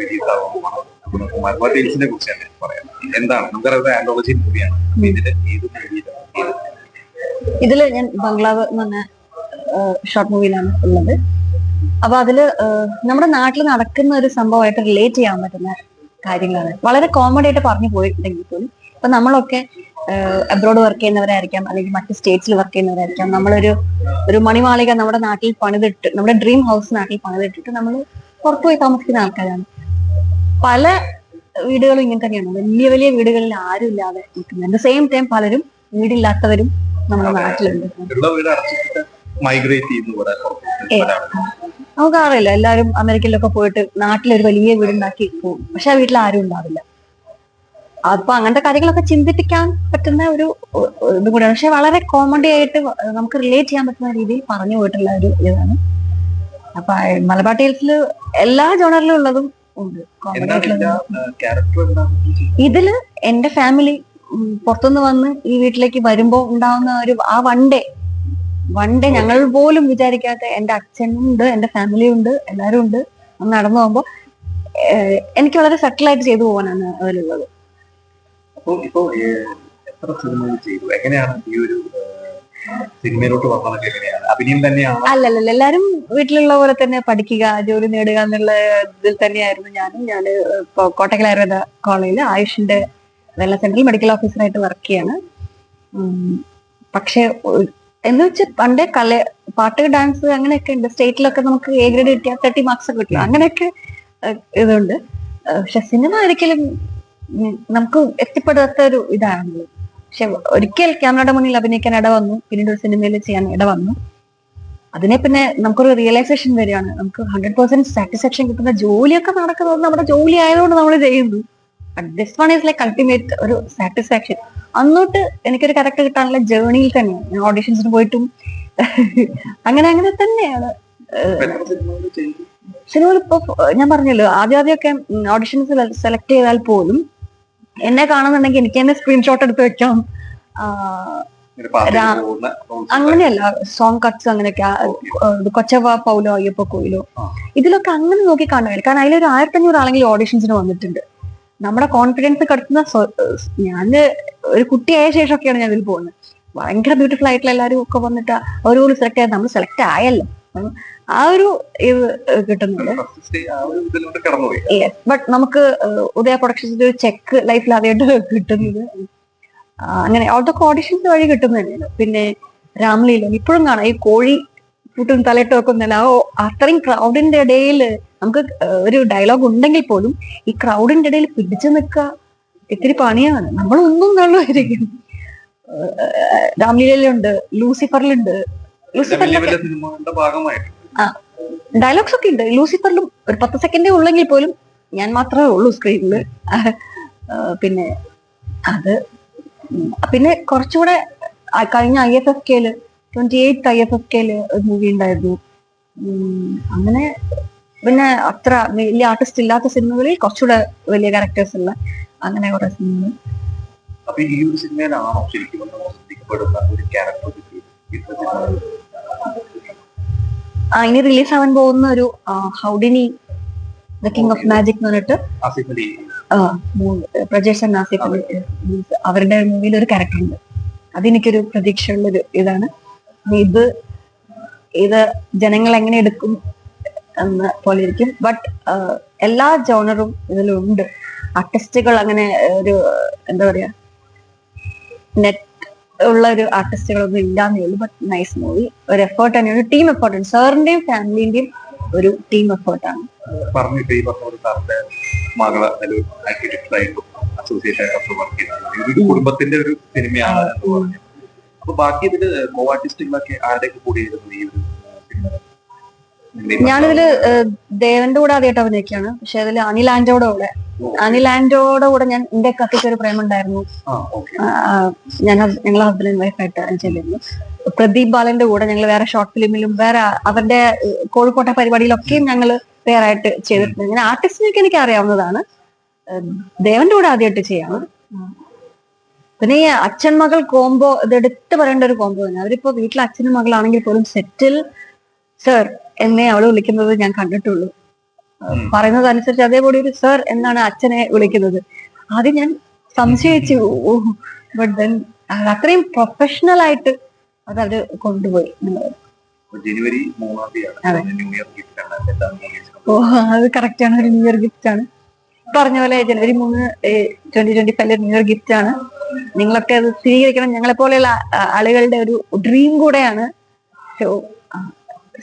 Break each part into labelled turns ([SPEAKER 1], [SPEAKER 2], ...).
[SPEAKER 1] Release നമ്മുടെ മലബാർ ടൈൽസിനെ കുറിച്ച് തന്നെ പറയാം. എന്താണ്? നമുക്കറിയാം ആൻഡോളജി മൂവിയാണ് അപ്പൊ ഇതിന്റെ ഏത് മൂവിയിലാണ്
[SPEAKER 2] ഇതിൽ ഞാൻ ബംഗ്ലാവ് എന്ന് പറഞ്ഞ ഷോർട്ട് മൂവിയിലാണ് ഉള്ളത്. അപ്പൊ അതിൽ നമ്മുടെ നാട്ടിൽ നടക്കുന്ന ഒരു സംഭവമായിട്ട് റിലേറ്റ് ചെയ്യാൻ പറ്റുന്ന കാര്യങ്ങളാണ്. വളരെ കോമഡി ആയിട്ട് പറഞ്ഞു പോയിട്ടുണ്ടെങ്കിൽ പോലും ഇപ്പൊ നമ്മളൊക്കെ അബ്രോഡ് വർക്ക് ചെയ്യുന്നവരായിരിക്കാം അല്ലെങ്കിൽ മറ്റ് സ്റ്റേറ്റ്സിൽ വർക്ക് ചെയ്യുന്നവരായിരിക്കാം. നമ്മളൊരു ഒരു മണിമാളിക നമ്മുടെ നാട്ടിൽ പണിതിട്ട് നമ്മുടെ ഡ്രീം ഹൗസ് നാട്ടിൽ പണിതിട്ടിട്ട് നമ്മൾ പുറത്തുപോയി താമസിക്കുന്ന ആൾക്കാരാണ്. പല വീടുകളും ഇങ്ങനെ തന്നെയാണ്. വലിയ വലിയ വീടുകളിൽ ആരും ഇല്ലാതെ നിൽക്കുന്നത് അറ്റ് സെയിം ടൈം പലരും വീടില്ലാത്തവരും നമ്മുടെ നാട്ടിലുണ്ട്.
[SPEAKER 1] വീട് മൈഗ്രേറ്റ്.
[SPEAKER 2] നമുക്ക് അറിയില്ല എല്ലാവരും അമേരിക്കയിലൊക്കെ പോയിട്ട് നാട്ടിലൊരു വലിയ വീടുണ്ടാക്കി പോകും പക്ഷെ ആ വീട്ടിൽ ആരും ഉണ്ടാവില്ല. അപ്പൊ അങ്ങനത്തെ കാര്യങ്ങളൊക്കെ ചിന്തിപ്പിക്കാൻ പറ്റുന്ന ഒരു ഇതും കൂടിയാണ്. പക്ഷെ വളരെ കോമഡി ആയിട്ട് നമുക്ക് റിലേറ്റ് ചെയ്യാൻ പറ്റുന്ന രീതിയിൽ പറഞ്ഞു പോയിട്ടുള്ള ഒരു ഇതാണ്. അപ്പൊ മലബാർ ടേൽസിൽ എല്ലാ ജോണറിലും ഉള്ളതും ഉണ്ട്. ഇതിൽ എന്റെ ഫാമിലി പുറത്തുനിന്ന് വന്ന് ഈ വീട്ടിലേക്ക് വരുമ്പോ ഉണ്ടാവുന്ന ഒരു ആ വൺ ഡേ വൺ ഡേ ഞങ്ങൾ പോലും വിചാരിക്കാത്ത എന്റെ അച്ഛനുണ്ട് എന്റെ ഫാമിലി ഉണ്ട് എല്ലാരും ഉണ്ട്. നടന്നു പോകുമ്പോ എനിക്ക് വളരെ സെറ്റിൽ ആയിട്ട് ചെയ്തു പോകാനാണ് അതിലുള്ളത്
[SPEAKER 1] ഏഹ്, എത്ര സിനിമകൾ ചെയ്തു? എങ്ങനെയാണ് ഈ ഒരു സിനിമയിലോട്ട് വന്നതൊക്കെ എങ്ങനെയാണ് അഭിനയം തന്നെയാണ്?
[SPEAKER 2] അല്ലല്ല എല്ലാരും വീട്ടിലുള്ള പോലെ തന്നെ പഠിക്കുക ജോലി നേടുക എന്നുള്ള ഇതിൽ തന്നെയായിരുന്നു ഞാനും. ഞാൻ കോട്ടക്കൽ ആയുർവേദ കോളേജിൽ ആയുഷിന്റെ വെള്ള സെന്ററിൽ മെഡിക്കൽ ഓഫീസറായിട്ട് വർക്ക് ചെയ്യാണ്. പക്ഷെ എന്ന് വെച്ചാൽ പണ്ടേ കല പാട്ട് ഡാൻസ് അങ്ങനെയൊക്കെ ഉണ്ട്. സ്റ്റേറ്റിലൊക്കെ നമുക്ക് എ ഗ്രേഡ് കിട്ടിയ തേർട്ടി മാർക്സ് ഒക്കെ കിട്ടില്ല അങ്ങനെയൊക്കെ ഇതുണ്ട്. പക്ഷെ സിനിമ ഒരിക്കലും നമുക്ക് എത്തിപ്പെടാത്ത ഒരു ഇതാണല്ലോ പക്ഷെ ഒരിക്കൽ ക്യാമറയുടെ മുന്നിൽ അഭിനയിക്കാൻ ഇട വന്നു പിന്നീട് ഒരു സിനിമയിൽ ചെയ്യാൻ ഇട വന്നു അതിനെ പിന്നെ നമുക്കൊരു റിയലൈസേഷൻ വരികയാണ്. നമുക്ക് ഹൺഡ്രഡ് പെർസെന്റ് സാറ്റിസ്ഫാക്ഷൻ കിട്ടുന്ന ജോലിയൊക്കെ നടക്കുന്നത് നമ്മുടെ ജോലി ആയതുകൊണ്ട് നമ്മൾ ചെയ്യുന്നു. This one is like ultimate ഒരു സാറ്റിസ്ഫാക്ഷൻ അന്നോട്ട് എനിക്കൊരു കറക്റ്റ് കിട്ടാനുള്ള ജേർണിയിൽ തന്നെയാണ്. ഞാൻ ഓഡീഷൻസിന് പോയിട്ടും അങ്ങനെ അങ്ങനെ തന്നെയാണ്. സിനിമയിൽ ഇപ്പൊ ഞാൻ പറഞ്ഞല്ലോ ആദ്യം ആദ്യമൊക്കെ ഓഡിഷൻസ് സെലക്ട് ചെയ്താൽ പോലും എന്നെ കാണുന്നുണ്ടെങ്കിൽ എനിക്ക് തന്നെ സ്ക്രീൻഷോട്ട് എടുത്ത് വെക്കാം. അങ്ങനെയല്ല സോങ് കട്ട്സ് അങ്ങനെയൊക്കെ കൊച്ചവ പൗലോ അയ്യപ്പ കോയിലോ. ഇതിലൊക്കെ അങ്ങനെ നോക്കി കാണുക കാരണം അതിലൊരു ആയിരത്തി അഞ്ഞൂറ് ആളെങ്കിലും ഓഡിഷൻസിന് വന്നിട്ടുണ്ട്. നമ്മുടെ കോൺഫിഡൻസ് കടത്തുന്ന ഞാൻ ഒരു കുട്ടിയായ ശേഷമൊക്കെയാണ് ഞാൻ ഇതിൽ പോകുന്നത്. ഭയങ്കര ബ്യൂട്ടിഫുൾ ആയിട്ടുള്ള എല്ലാവരും ഒക്കെ വന്നിട്ട് ഒരു സെലക്ട് ആയത് നമ്മൾ സെലക്ട് ആയല്ലോ. അപ്പം ആ ഒരു ഇത് കിട്ടുന്നുണ്ട്. ബട്ട് നമുക്ക് ഉദയ പ്രൊഡക്ഷൻസിന്റെ ഒരു ചെക്ക് ലൈഫിൽ ആദ്യമായിട്ട് കിട്ടുന്നത്. അങ്ങനെ അവിടുത്തെ ഓഡിഷൻസ് വഴി കിട്ടുന്നത് പിന്നെ രാംലീല ഇപ്പോഴും കാണാം. ഈ കോഴി കൂട്ടും തലയിട്ട് ആ ഓ- അത്രയും ക്രൗഡിന്റെ ഇടയിൽ നമുക്ക് ഒരു ഡയലോഗ് ഉണ്ടെങ്കിൽ പോലും ഈ ക്രൗഡിന്റെ ഇടയിൽ പിടിച്ചു നിൽക്കുക ഇത്തിരി പണിയാണ്. നമ്മളൊന്നും നല്ലതായിരിക്കും. രാംലീലയിലുണ്ട് ലൂസിഫറിലുണ്ട്. ലൂസിഫറിലൊക്കെ ഡയലോഗ്സ് ഒക്കെ ഉണ്ട്. ലൂസിഫറിലും ഒരു പത്ത് സെക്കൻഡേ ഉള്ളെങ്കിൽ പോലും ഞാൻ മാത്രമേ ഉള്ളൂ സ്ക്രീനിൽ പിന്നെ അത് പിന്നെ കുറച്ചുകൂടെ കഴിഞ്ഞ ഐ എഫ് എഫ് കെയിൽ twenty eight I F F കെയിൽ ഒരു മൂവി ഉണ്ടായിരുന്നു. അങ്ങനെ പിന്നെ അത്ര വലിയ ആർട്ടിസ്റ്റ് ഇല്ലാത്ത സിനിമകളിൽ കുറച്ചുകൂടെ വലിയ ക്യാരക്ടേഴ്സ് ഉള്ള അങ്ങനെ കുറെ സിനിമകൾ.
[SPEAKER 1] അപ്പൊ ഈ ഒരു സിനിമയിലാണോ ശരിക്കും ശ്രദ്ധിക്കപ്പെടുന്ന ഒരു ക്യാരക്ടർ
[SPEAKER 2] ആ ഇനി റിലീസ് ആവാൻ പോകുന്ന ഒരു Houdini the king of magic എന്ന് പറഞ്ഞിട്ട്. പ്രജേഷ് ഉം, അവരുടെ മൂവിയിൽ ഒരു ക്യാരക്ടർ ഉണ്ട്. അതെനിക്കൊരു പ്രതീക്ഷയുള്ള ഒരു ഇതാണ് ഇത് ഇത് ജനങ്ങൾ എങ്ങനെ എടുക്കും എന്ന പോലെ ഇരിക്കും. ബട്ട് എല്ലാ ജോണറും ഇതിലുണ്ട്. ആർട്ടിസ്റ്റുകൾ അങ്ങനെ ഒരു എന്താ പറയാ നെറ്റ് ഉള്ള ഒരു ആർട്ടിസ്റ്റുകളൊന്നും ഇല്ലാന്നേ ഉള്ളൂ. ബട്ട് നൈസ് മൂവി ഒരു എഫേർട്ട് തന്നെയാണ് ടീം എഫേർട്ട് സാറിന്റെയും ഫാമിലിന്റെയും ഒരു ടീം എഫേർട്ടാണ്
[SPEAKER 1] മകളെ ഒരു ആർക്കിടെക്ടർ ആയിട്ടും അസോസിയേഷൻ ആയിട്ടൊക്കെ വർക്ക് ചെയ്തിട്ടുണ്ട് ഒരു കുടുംബത്തിന്റെ ഒരു സിനിമയാണ് എന്ന് പറഞ്ഞു. അപ്പൊ ബാക്കി ഇതിൽ കോ ആർട്ടിസ്റ്റുകളൊക്കെ ആരുടെയൊക്കെ കൂടി ആയിരുന്നു ഈ ഒരു
[SPEAKER 2] ഞാനിതിൽ ദേവന്റെ കൂടെ ആദ്യമായിട്ട് അഭിനയിക്കുകയാണ് പക്ഷെ അതിൽ അനിൽ ആന്റോടെ കൂടെ. അനിൽ ആന്റോടെ കൂടെ ഞാൻ എന്റെ കത്തിക്ക് ഒരു പ്രേമുണ്ടായിരുന്നു ഞാൻ ഞങ്ങളെ ഹസ്ബൻഡ് ആൻഡ് വൈഫായിട്ട് ചെയ്തിരുന്നു. പ്രദീപ് ബാലന്റെ കൂടെ ഞങ്ങൾ വേറെ ഷോർട്ട് ഫിലിമിലും വേറെ അവരുടെ കോഴിക്കോട്ടെ പരിപാടിയിലൊക്കെയും ഞങ്ങൾ വേറെ ആയിട്ട് ചെയ്തിട്ടുണ്ട്. ഇങ്ങനെ ആർട്ടിസ്റ്റിനൊക്കെ എനിക്ക് അറിയാവുന്നതാണ്. ദേവന്റെ കൂടെ ആദ്യമായിട്ട് ചെയ്യാണ്. പിന്നെ ഈ അച്ഛൻ മകൾ കോംബോ ഇത് എടുത്ത് പറയേണ്ട ഒരു കോംബോ തന്നെ. അവരിപ്പോ വീട്ടിലെ അച്ഛനും മകളാണെങ്കിൽ പോലും സെറ്റിൽ സർ എന്നെ അവൾ വിളിക്കുന്നത് ഞാൻ കണ്ടിട്ടുള്ളൂ. പറയുന്നത് അനുസരിച്ച് അതേപോലെ ഒരു സർ എന്നാണ് അച്ഛനെ വിളിക്കുന്നത്. ആദ്യം ഞാൻ സംശയിച്ചു. ബട്ട് ദെൻ അത്രയും പ്രൊഫഷണൽ ആയിട്ട് അത് അവർ കൊണ്ടുപോയി.
[SPEAKER 1] ജനുവരി മൂന്നാം തീയതിയാണ്.
[SPEAKER 2] ഓ അത് കറക്റ്റ് ആണ്. ഒരു ന്യൂ ഇയർ ഗിഫ്റ്റ് ആണ്. പറഞ്ഞ പോലെ ജനുവരി മൂന്ന് twenty twenty five new year gift ആണ്. നിങ്ങളൊക്കെ അത് സ്വീകരിക്കണം ഞങ്ങളെ പോലെയുള്ള ആളുകളുടെ ഒരു ഡ്രീം കൂടെയാണ്. So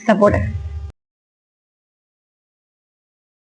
[SPEAKER 2] support